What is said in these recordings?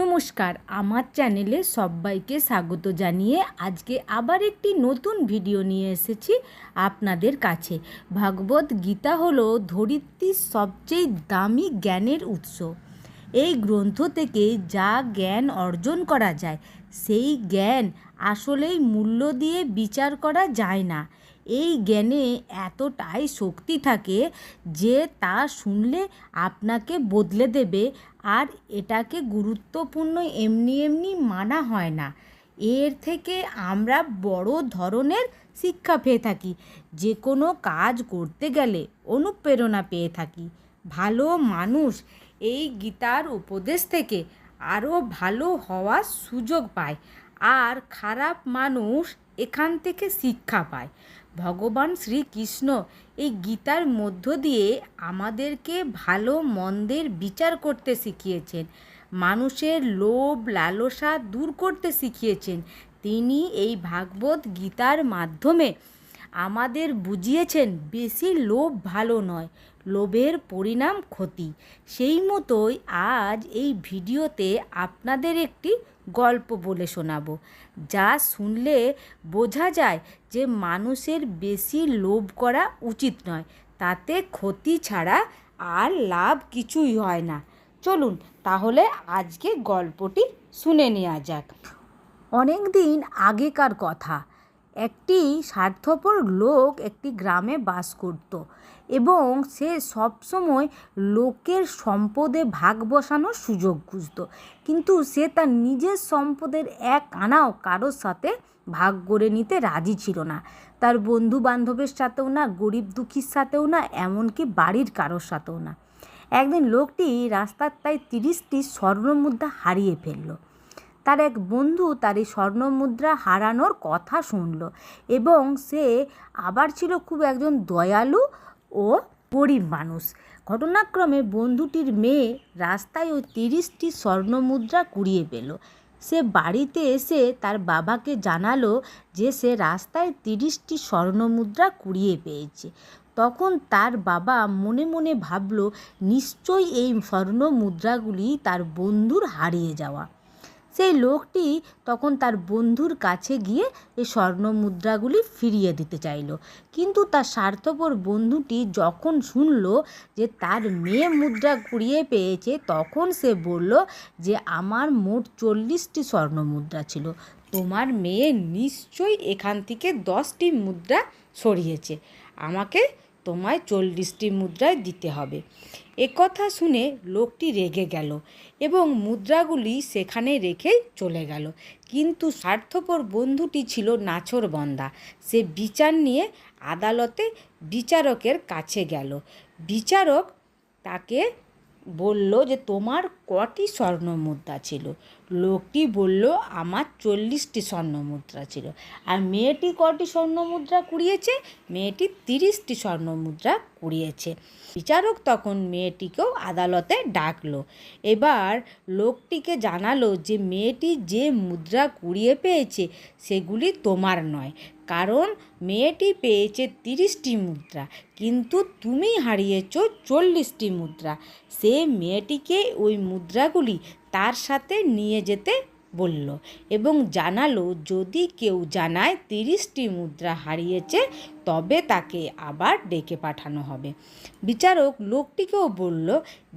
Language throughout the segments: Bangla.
নমস্কার, আমার চ্যানেলে সবাইকে স্বাগত জানিয়ে আজকে আবার একটি নতুন ভিডিও নিয়ে এসেছি আপনাদের কাছে। ভাগবত গীতা হলো ধরিত্রীর সবচেয়ে দামি জ্ঞানের উৎস। এই গ্রন্থ থেকে যা জ্ঞান অর্জন করা যায়, সেই জ্ঞান আসলেই মূল্য দিয়ে বিচার করা যায় না। এই জ্ঞানে এতটাই শক্তি থাকে যে তা শুনলে আপনাকে বদলে দেবে আর এটাকে গুরুত্বপূর্ণ এমনি এমনি মানা হয় না। এর থেকে আমরা বড় ধরনের শিক্ষা পেয়ে থাকি, যে কোনো কাজ করতে গেলে অনুপ্রেরণা পেয়ে থাকি। ভালো মানুষ এই গীতার উপদেশ থেকে আরও ভালো হওয়ার সুযোগ পায় আর খারাপ মানুষ এখান থেকে শিক্ষা পায়। ভগবান শ্রীকৃষ্ণ এই গীতার মধ্য দিয়ে আমাদেরকে ভালো মন্দের বিচার করতে শিখিয়েছেন, মানুষের লোভ, লালসা দূর করতে শিখিয়েছেন। তিনি এই ভাগবত গীতার মাধ্যমে আমাদের বুঝিয়েছেন, বেশি লোভ ভালো নয়, লোভের পরিণাম ক্ষতি। সেই মতোই আজ এই ভিডিওতে আপনাদের একটি গল্প বলে শোনাবো। যা শুনলে বোঝা যায় যে মানুষের বেশি লোভ করা উচিত নয়, তাতে ক্ষতি ছাড়া আর লাভ কিছুই হয় না। চলুন তাহলে আজকে গল্পটি শুনে নেওয়া যাক। অনেক দিন আগেকার কথা একটি স্বার্থপর লোক একটি গ্রামে বাস করত এবং সে সবসময় লোকের সম্পদে ভাগ বসানোর সুযোগ খুঁজত। কিন্তু সে তার নিজের সম্পদের এক আনাও কারোর সাথে ভাগ করে নিতে রাজি ছিল না। তার বন্ধু বান্ধবের সাথেও না, গরিব দুঃখীর সাথেও না, এমনকি বাড়ির কারোর সাথেও না। একদিন লোকটি রাস্তার তাই তিরিশটি স্বর্ণমুদ্রা হারিয়ে ফেলল। তার এক বন্ধু তার এই স্বর্ণমুদ্রা হারানোর কথা শুনল এবং সে আবার ছিল খুব একজন দয়ালু ও গরিব মানুষ। ঘটনাক্রমে বন্ধুটির মেয়ে রাস্তায় ওই তিরিশটি স্বর্ণমুদ্রা কুড়িয়ে পেল। সে বাড়িতে এসে তার বাবাকে জানালো যে সে রাস্তায় তিরিশটি স্বর্ণমুদ্রা কুড়িয়ে পেয়েছে। তখন তার বাবা মনে মনে ভাবল, নিশ্চয়ই এই স্বর্ণ মুদ্রাগুলি তার বন্ধুর হারিয়ে যাওয়া। সেই লোকটি তখন তার বন্ধুর কাছে গিয়ে এই স্বর্ণ মুদ্রাগুলি ফিরিয়ে দিতে চাইল। কিন্তু তার স্বার্থপর বন্ধুটি যখন শুনল যে তার মেয়ে মুদ্রা কুড়িয়ে পেয়েছে, তখন সে বলল যে, আমার মোট চল্লিশটি স্বর্ণ মুদ্রা ছিল। তোমার মেয়ে নিশ্চয়ই এখান থেকে দশটি মুদ্রা সরিয়েছে। আমাকে তোমায় চল্লিশটি মুদ্রায় দিতে হবে। একথা শুনে লোকটি রেগে গেল এবং মুদ্রাগুলি সেখানে রেখে চলে গেল। কিন্তু স্বার্থপর বন্ধুটি ছিল নাছরবন্দা সে বিচার নিয়ে আদালতে বিচারকের কাছে গেল। বিচারক তাকে বলল যে, তোমার কটি স্বর্ণ মুদ্রা ছিল? লোকটি বলল, আমার চল্লিশটি স্বর্ণ মুদ্রা ছিল। আর মেয়েটি কটি স্বর্ণ মুদ্রা কুড়িয়েছে? মেয়েটি তিরিশটি স্বর্ণ মুদ্রা কুড়িয়েছে। বিচারক তখন মেয়েটিকেও আদালতে ডাকলো। এবার লোকটিকে জানালো যে, মেয়েটি যে মুদ্রা কুড়িয়ে পেয়েছে, সেগুলি তোমার নয়। কারণ মেয়েটি পেয়েছে তিরিশটি মুদ্রা, কিন্তু তুমি হারিয়েছ চল্লিশটি মুদ্রা। সে মেয়েটিকে ওই মুদ্রাগুলি তার সাথে নিয়ে যেতে বলল এবং জানালো যদি কেউ জানায় তিরিশটি মুদ্রা হারিয়েছে তবে তাকে আবার ডেকে পাঠানো হবে। বিচারক লোকটিকেও বলল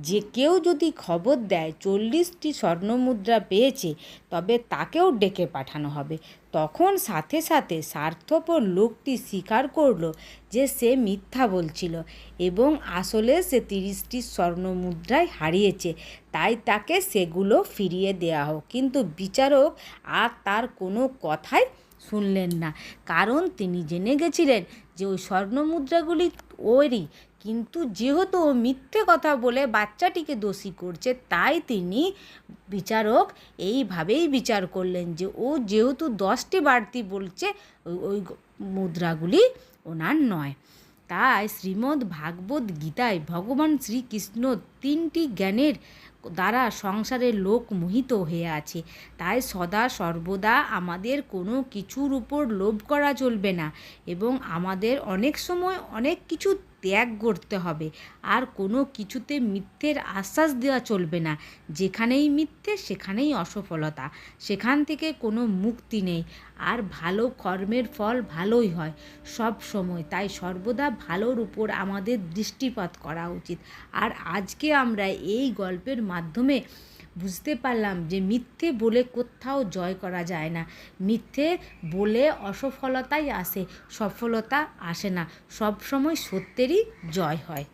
যে কেউ যদি খবর দেয় চল্লিশটি স্বর্ণমুদ্রা পেয়েছে, তবে তাকেও ডেকে পাঠানো হবে। তখন সাথে সাথে স্বার্থপর লোকটি স্বীকার করল যে সে মিথ্যা বলছিল এবং আসলে সে তিরিশটি স্বর্ণমুদ্রায় হারিয়েছে, তাই তাকে সেগুলো ফিরিয়ে দেওয়া হোক। কিন্তু বিচারক আর তার কোনো কথাই শুনলেন না, কারণ তিনি জেনে গেছিলেন যে ওই স্বর্ণমুদ্রাগুলি ওরই। কিন্তু যেহেতু ও মিথ্যে কথা বলে বাচ্চাটিকে দোষী করছে, তাই তিনি বিচারক এইভাবেই বিচার করলেন যে ও যেহেতু দশটি বাড়তি বলছে, ওই মুদ্রাগুলি ওনার নয়। তাই শ্রীমদ্ ভাগবত গীতায় ভগবান শ্রীকৃষ্ণ তিনটি জ্ঞানের দ্বারা সংসারের লোক মোহিত হয়ে আছে। তাই সদা সর্বদা আমাদের কোনো কিছুর উপর লোভ করা চলবে না এবং আমাদের অনেক সময় অনেক কিছু ত্যাগ করতে হবে। আর কোনো কিছুতে মিথ্যের আশ্বাস দেওয়া চলবে না। যেখানেই মিথ্যে, সেখানেই অসফলতা। সেখান থেকে কোনো মুক্তি নেই। আর ভালো কর্মের ফল ভালোই হয় সব সময়। তাই সর্বদা ভালোর উপর আমাদের দৃষ্টিপাত করা উচিত। আর আজকে আমরা এই গল্পের মাধ্যমে বুঝতে পারলাম যে মিথ্যে বলে কোথাও জয় করা যায় না। মিথ্যে বলে অসফলতাই আসে, সফলতা আসে না। সবসময় সত্যেরই জয় হয়।